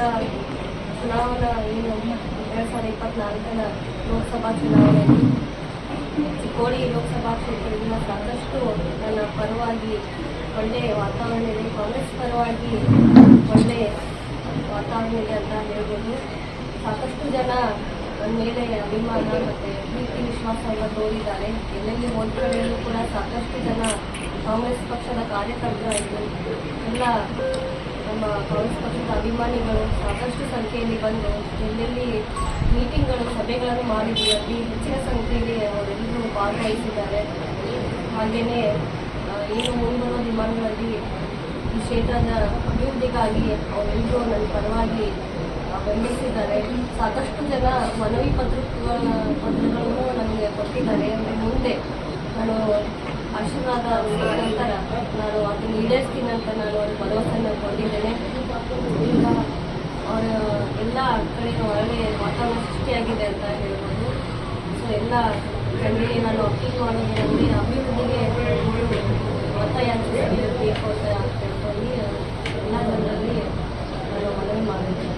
ಚುನಾವಣಾ ಏನು ಎರಡು ಸಾವಿರದ ಇಪ್ಪತ್ನಾಲ್ಕರ ಲೋಕಸಭಾ ಚುನಾವಣೆಯಲ್ಲಿ ಚಿಕ್ಕೋಡಿ ಲೋಕಸಭಾ ಕ್ಷೇತ್ರದಿಂದ ಸಾಕಷ್ಟು ನನ್ನ ಪರವಾಗಿ ಒಳ್ಳೆಯ ವಾತಾವರಣ ಇದೆ ಕಾಂಗ್ರೆಸ್ ಪರವಾಗಿ ಒಳ್ಳೆಯ ವಾತಾವರಣ ಇದೆ ಅಂತ ಹೇಳ್ಬೋದು. ಸಾಕಷ್ಟು ಜನ ಮೇಲೆ ಅಭಿಮಾನ ಮತ್ತು ಪ್ರೀತಿ ವಿಶ್ವಾಸವನ್ನು ತೋರಿದ್ದಾರೆ. ಎಲ್ಲೆಲ್ಲಿ ಒಂದು ಕೂಡ ಸಾಕಷ್ಟು ಜನ ಕಾಂಗ್ರೆಸ್ ಪಕ್ಷದ ಕಾರ್ಯಕರ್ತರಾಯಿತು ಎಲ್ಲ ನಮ್ಮ ಕಾಂಗ್ರೆಸ್ ಪಕ್ಷದ ಅಭಿಮಾನಿಗಳು ಸಾಕಷ್ಟು ಸಂಖ್ಯೆಯಲ್ಲಿ ಬಂದು ಎಲ್ಲೆಲ್ಲಿ ಮೀಟಿಂಗ್ಗಳು ಸಭೆಗಳನ್ನು ಮಾಡಿದ್ವಿ. ಅಲ್ಲಿ ಹೆಚ್ಚಿನ ಸಂಖ್ಯೆಯಲ್ಲಿ ಅವರೆಲ್ಲರೂ ಭಾಗವಹಿಸಿದ್ದಾರೆ. ಹಾಗೆಯೇ ಏನು ಮುಂಬರುವ ದಿನಗಳಲ್ಲಿ ಈ ಕ್ಷೇತ್ರದ ಅಭಿವೃದ್ಧಿಗಾಗಿ ಅವರೆಲ್ಲರೂ ನನ್ನ ಪರವಾಗಿ ಬಂಧಿಸಿದ್ದಾರೆ ಸಾಕಷ್ಟು ಜನ ಮನವಿ ಪತ್ರಗಳ, ಪತ್ರಗಳನ್ನು ನನಗೆ ಕೊಟ್ಟಿದ್ದಾರೆ. ಮುಂದೆ ನಾನು ಆಶೀರ್ವಾದ ನಂತರ ನಾನು ಅದನ್ನು ಈಡೇರಿಸ್ತೀನಿ ಅಂತ ನಾನು ಒಂದು ಭರವಸೆಯನ್ನು ಕೊಟ್ಟಿದ್ದೇನೆ ಈಗ ಅವರ ಎಲ್ಲ ಕಡೆ ಒಳ್ಳೆ ವಾತಾವರಣ ಸೃಷ್ಟಿಯಾಗಿದೆ ಅಂತ ಹೇಳ್ಬೋದು. ಸೊ ಎಲ್ಲ ಕಡೆ ನಾನು ಅಪೀಲ್ ಮಾಡೋದೇನೆಂದರೆ ಅಭಿವೃದ್ಧಿಗೆ ಬೇಕು ಅಂತ ತಿಳ್ಕೊಂಡು ಎಲ್ಲ ಜನರಲ್ಲಿ ನಾನು ಮನವಿ ಮಾಡಿದ್ದೇನೆ.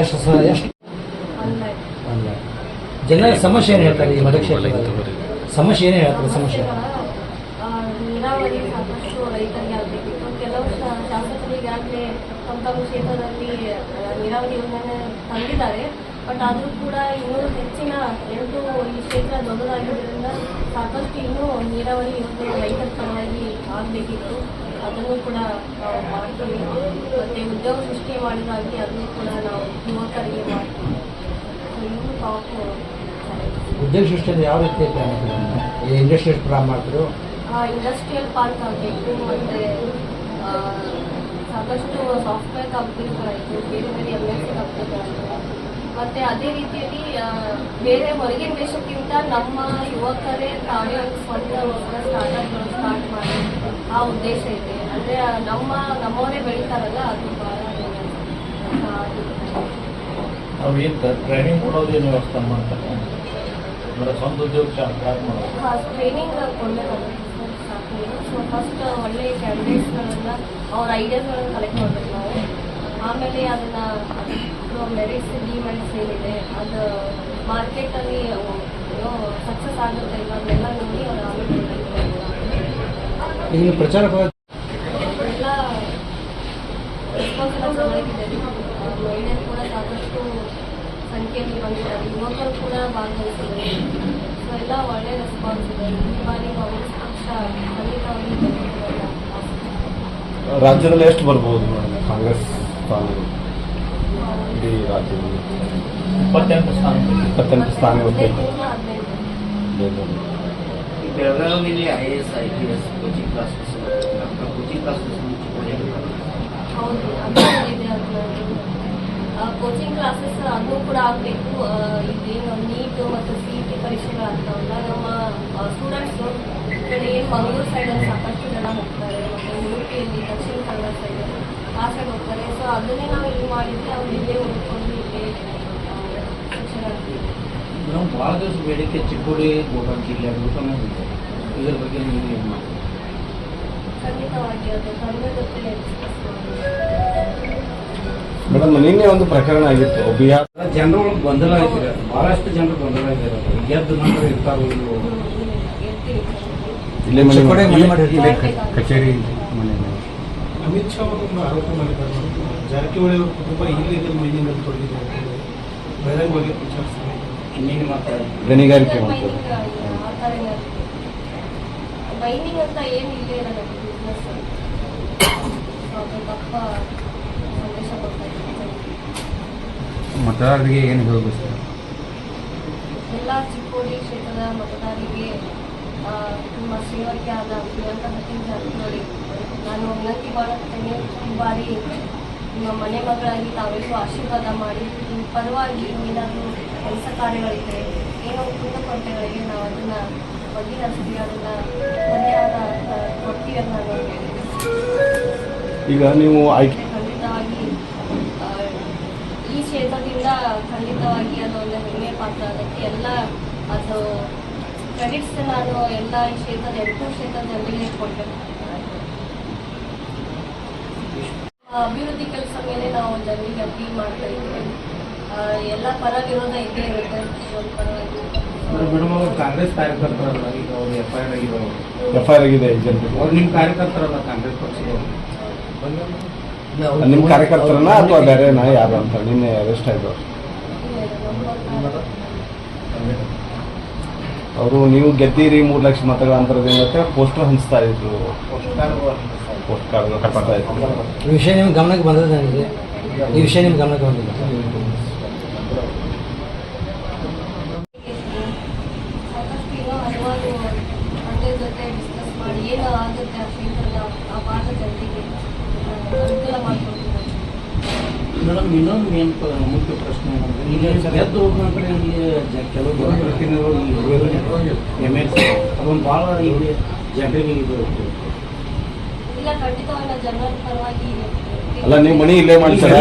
ಎಷ್ಟು ಸ ಎಷ್ಟು? ಆನ್ಲೈನ್ ಅಲ್ಲ ಜನರ ಸಮಸ್ಯೆ ಏನು ಹೇಳ್ತಾರೆ ಈ ಮತಕ್ಷೇತ್ರದಲ್ಲಿ ಸಮಸ್ಯೆ ಏನೇ ಹೇಳ್ತಾರೆ ಸಮಸ್ಯೆ? ಆ, ನೀರಾವರಿ ಸಾಕಷ್ಟು ರೈತರಿಗೆ ಶಾ- ಶಾಸಕರಿಗಾಗಲೇ ತಮ್ಮ ತಮ್ಮ ಕ್ಷೇತ್ರದಲ್ಲಿ ನೀರಾವರಿ ಯೋಜನೆ ತಂದಿದ್ದಾರೆ. ಬಟ್ ಆದರೂ ಕೂಡ ಇನ್ನೂ ಹೆಚ್ಚಿನ ಎರಡು ಈ ಕ್ಷೇತ್ರ ದೊಡ್ಡದಾಗಿರೋದ್ರಿಂದ ಸಾಕಷ್ಟು ಇನ್ನೂ ನೀರಾವರಿ ಯೋಜನೆ ರೈತರ ಪರವಾಗಿ ಆಗಬೇಕಿತ್ತು. ಅದನ್ನು ಕೂಡ ನಾವು ಮಾಡ್ತೀವಿ ಮತ್ತು ಉದ್ಯೋಗ ಸೃಷ್ಟಿ ಮಾಡಿದಾಗಿ ಅದನ್ನು ಕೂಡ ನಾವು ಯುವಕರಿಗೆ ಮಾಡ್ತೀವಿ ಸೊ ಇನ್ನೂ ತಾವು ಉದ್ಯೋಗ ಸೃಷ್ಟಿಯಲ್ಲಿ ಯಾವ ರೀತಿ ಇಂಡಸ್ಟ್ರಿಯಲ್ ಈ ಮಾಡ್ತಿರೋ? ಇಂಡಸ್ಟ್ರಿಯಲ್ ಪಾರ್ಕ್ ಆಗಬೇಕು. ಮತ್ತು ಸಾಕಷ್ಟು ಸಾಫ್ಟ್ವೇರ್ ಕಂಪ್ನಿಗಳಾಯಿತು ಬೇರೆ ಬೇರೆ ಎಂ ಎಸ್ ಸಿ ಕಂಪ್ನಿಗಳಾಯಿತು ಮತ್ತು ಅದೇ ರೀತಿಯಲ್ಲಿ ಬೇರೆ ಹೊರಗಿನ ದೇಶಕ್ಕಿಂತ ನಮ್ಮ ಯುವಕರೇ ತಾವೇ ಒಂದು ಸ್ವಂತ ಹೊಸ ಸ್ಟಾರ್ಟ್ಅಪ್ಗಳು ಸ್ಟಾರ್ಟ್ ಮಾಡಿ ಆ ಉದ್ದೇಶ ಇದೆ. ಅಂದರೆ ನಮ್ಮ ನಮ್ಮವರೇ ಬೆಳೀತಾರಲ್ಲ ಅದು ಭಾಳ ಟ್ರೈನಿಂಗ್ ಕೊಡೋದೇನು ವ್ಯವಸ್ಥೆ ಮಾಡ್ತಾರೆ ಅಂದ್ರೆ ಸ್ವಂತ ಉದ್ಯೋಗ ಸ್ಟಾರ್ಟ್ ಮಾಡೋದು. ಟ್ರೈನಿಂಗ್ ಕೊಡಬೇಕಾಗುತ್ತೆ ಸೊ ಫಸ್ಟ್ ಒಳ್ಳೆ ಕ್ಯಾಂಡಿಡೇಟ್ಸ್ಗಳನ್ನ ಅವ್ರ ಐಡಿಯಾಸ್ಗಳನ್ನ ಕಲೆಕ್ಟ್ ಮಾಡಬೇಕು ನಾವು. ಆಮೇಲೆ ಅದನ್ನು ಮೆರಿಟ್ಸ್ ಡಿಮೆರಿಟ್ಸ್ ಏನಿದೆ ಅದು ಮಾರ್ಕೆಟಲ್ಲಿ ಏನೋ ಸಕ್ಸಸ್ ಆಗುತ್ತೆ ಇಲ್ಲ ಅದನ್ನೆಲ್ಲ ನೋಡಿ ಅವ್ರು ಆಮೇಲೆ ಪ್ರಚಾರ ಎಲ್ಲ ರೆಸ್ಪಾನ್ಸ್ ಎಲ್ಲ ಚೆನ್ನಾಗಿದೆ. ಮಹಿಳೆಯರು ಕೂಡ ಸಾಕಷ್ಟು ಸಂಖ್ಯೆಯಲ್ಲಿ ಬಂದಿದ್ದಾರೆ. ಯುವಕರು ಕೂಡ ಭಾಗವಹಿಸಿದ್ದಾರೆ. ಸೊ ಎಲ್ಲ ಒಳ್ಳೆ ರೆಸ್ಪಾನ್ಸ್ ಇದೆ. ಈ ಬಾರಿ ಕಾಂಗ್ರೆಸ್ ಪಕ್ಷ ಖಂಡಿತವಾಗಿ. ರಾಜ್ಯದಲ್ಲಿ ಎಷ್ಟು ಬರ್ಬೋದು ಮೇಡಮ್? ಕಾಂಗ್ರೆಸ್ ಸ್ಥಾನಗಳು? ಇಡೀ ರಾಜ್ಯದಲ್ಲಿ? ಇಪ್ಪತ್ತೆಂಟು ಸ್ಥಾನ ಇಪ್ಪತ್ತೆಂಟು ಸ್ಥಾನಗಳು ಹದಿನೈದರಿಂದ ಹದಿನೆಂಟು ಬೆಳಗಾವಿಯಲ್ಲಿ I A S I P S coaching classes coaching classes ಹೌದು ಅದು ಇದೆ ಅದು. ಕೋಚಿಂಗ್ ಕ್ಲಾಸಸ್ ಅದು ಕೂಡ ಆಗಬೇಕು. ಇದೇನು ನೀಟ್ ಮತ್ತು ಸಿ ಇ ಟಿ ಪರೀಕ್ಷೆಗಳಾಗ್ತಾವಲ್ಲ. ನಮ್ಮ ಸ್ಟೂಡೆಂಟ್ಸು ಈ ಕಡೆ ಏನು ಮಂಗಳೂರು ಸೈಡಲ್ಲಿ ಸಾಕಷ್ಟು ಜನ ಹೋಗ್ತಾರೆ. ಮತ್ತು ಉಡುಪಿಯಲ್ಲಿ ಕನ್ನಡ ಸೈಡ್ ಆ ಸೈಡ್ ಹೋಗ್ತಾರೆ. ಸೊ ಅದನ್ನೇ ನಾವು ಇಲ್ಲಿ ಮಾಡಿದ್ರೆ ಅವ್ರು ಇಲ್ಲೇ ಓದ್ಕೊಂಡು ಇಲ್ಲೇ ಶಿಕ್ಷಣ ನಾವು ಭಾಳ ದಿವಸ ಬೇಡಿಕೆ ಚಿಕ್ಕೋಡಿ ಗೋಕಾಕ್ ಜಿಲ್ಲೆ ಆಗಬೇಕು ಇದೆ ಇದ್ರ ಬಗ್ಗೆ ನೀವು ಏನು ಮಾಡ್ತೀವಿ ಖಂಡಿತವಾಗಿ ಅದು ಕಡಿಮೆ ಜೊತೆ ಡಿಸ್ಕಸ್ ಮಾಡಿ. ಮೇಡಮ್ ನಿನ್ನೆ ಒಂದು ಪ್ರಕರಣ ಆಗಿತ್ತು. ಬಿಹಾರ ಜನರು ಗೊಂದಲ ಐತಿರ ಬಹಳಷ್ಟು ಜನರು ಗೊಂದಲ ಇದ್ದಾರೆ. ಎದ್ದು ನಂತರ ಇರ್ತಾರೋ. ಇಲ್ಲೇ ಮನೆ ಚಿಕ್ಕೋಡಿ ಮನೆ ಮಾಡಿರ್ತೀವಿ. ಕಚೇರಿ ಮನೆ. ಅಮಿತ್ ಶಾ ಅವರು ಆರೋಪ ಮಾಡಿದ್ದಾರೆ. ಜಾರಕಿಹೊಳಿ ಅವರ ಕುಟುಂಬ ಇಲ್ಲಿಗಲ್ ಮೈನಿಂಗ್ ಅಲ್ಲಿ ತೊಡಗಿದೆ ಬಹಿರಂಗವಾಗಿ ವಿಚಾರಿಸ್ತಾರೆ ಗಣಿಗಾರಿಕೆ ಮಾಡ್ತಾರೆ ಆ ಥರ ಏನಾದ್ರು ಮೈನಿಂಗ್ ಅಂತ ಏನು ಇಲ್ಲೇ ಇರೋದು? ಬಿಸ್ನೆಸ್ ಸಂದೇಶ ಕೊಡ್ತಾ ಮತದಾರರಿಗೆ ಏನು ಹೇಳಬೇಕು ಸರ್? ಎಲ್ಲ ಚಿಕ್ಕೋಡಿ ಕ್ಷೇತ್ರದ ಮತದಾರರಿಗೆ ಆ, ನಿಮ್ಮ ಸೇವಕ್ಕೆ ಆದ ಪ್ರಿಯಾಂಕಾ ಸತೀಶ್ ಜಾರಕಿಹೊಳಿ ನಾನು ಉನ್ನತಿ ಬರುತ್ತೇನೆ ಈ ಬಾರಿ ನಿಮ್ಮ ಮನೆ ಮಗಳಾಗಿ ತಾವೆಲ್ಲರೂ ಆಶೀರ್ವಾದ ಮಾಡಿ ನಿಮ್ಮ ಪರವಾಗಿ ಏನಾದರೂ ಕೆಲಸ ಕಾರ್ಯಗಳಿದ್ದರೆ ಏನೋ ಕುಂದುಕೊರತೆಗಳಿಗೆ ನಾವು ಅದನ್ನು ಬಗೆಹರಿಸ್ತೀವಿ ಅದನ್ನು ಮನೆಯಾದ ಕೊಟ್ಟಿಯನ್ನು ಕೊಡ್ತೀವಿ ಅಂತ ನಾನು ಈಗ ನೀವು ಆಯ್ಕೆ ಖಂಡಿತವಾಗಿ ಈ ಕ್ಷೇತ್ರದಿಂದ ಖಂಡಿತವಾಗಿ ಅದೊಂದು ಹೆಮ್ಮೆ ಪಾತ್ರ. ಅದಕ್ಕೆ ಎಲ್ಲ ಅದು ಕ್ರೆಡಿಟ್ಸ್ ನಾನು ಎಲ್ಲ ಈ ಕ್ಷೇತ್ರದ ಎಂಟು ಕ್ಷೇತ್ರದ ಜನರಿಗೆ ಕೊಡಬೇಕು. ಅಭಿವೃದ್ಧಿ ಕೆಲಸ ಮೇಲೆ ನಾವು ಜನರಿಗೆ ಅಪೀಲ್ ಮಾಡ್ತಾ ಇದ್ದೀವಿ. ಎಲ್ಲ ಪರ ವಿರೋಧ ಇದ್ದೇ ಇರುತ್ತೆ. ಕಾಂಗ್ರೆಸ್ ಕಾರ್ಯಕರ್ತರಲ್ಲ ಈಗ ಅವ್ರು ಎಫ್ ಐ ಆರ್ ಆಗಿರೋರು. ಎಫ್ ಐ ಆರ್ ಆಗಿದೆ ಏಜೆಂಟ್ ಅವ್ರು ನಿಮ್ಮ ಕಾರ್ಯಕರ್ತರಲ್ಲ ಕಾಂಗ್ರೆಸ್ ಪಕ್ಷದವರು? ನಿಮ್ಮ ಕಾರ್ಯಕರ್ತರನ್ನ ಅಥವಾ ಬೇರೆನಾ ಯಾರು ಅಂತ ನಿನ್ನೆ ಅರೆಸ್ಟ್ ಆಯ್ತು. ಅವರು ನೀವು ಗೆದ್ದೀರಿ ಮೂರು ಲಕ್ಷ ಮತಗಳ ಅಂತರದಿಂದ ಪೋಸ್ಟರ್ ಹಂಚ್ತಾ ಇದ್ರು. ಪೋಸ್ಟ್ ಈ ವಿಷಯ ನಿಮ್ಮ ಗಮನಕ್ಕೆ ಬಂದದ ನನಗೆ ಈ ವಿಷಯ ನಿಮ್ಮ ಗಮನಕ್ಕೆ ಬಂದಿದೆ. ಏನು ಆಗುತ್ತೆ ಆ ಆ ಭಾಗದ ಜನರಿಗೆ ಅನುಕೂಲ ಮಾಡಿಕೊಡ್ತೀವಿ ಮೇಡಮ್ ಇನ್ನೊಂದು ಏನಪ್ಪ ಮುಖ್ಯ ಪ್ರಶ್ನೆ ಏನಂದ್ರೆ ಇಲ್ಲಿ ಕೆಲವು ಜನಪ್ರತಿನಿಧಿಗಳು ಎಂ ಎಲ್ ಸಿ ಅದೊಂದು ಭಾಳ ಇಲ್ಲಿ ಜನರಿಗೆ ಇದು ಇಲ್ಲ ಖಂಡಿತವಾಗ್ಲೂ ಜನರ ಪರವಾಗಿ ಅಲ್ಲ ನೀವು ಮಣಿ ಇಲ್ಲೇ ಮಾಡ್ತೀರಾ?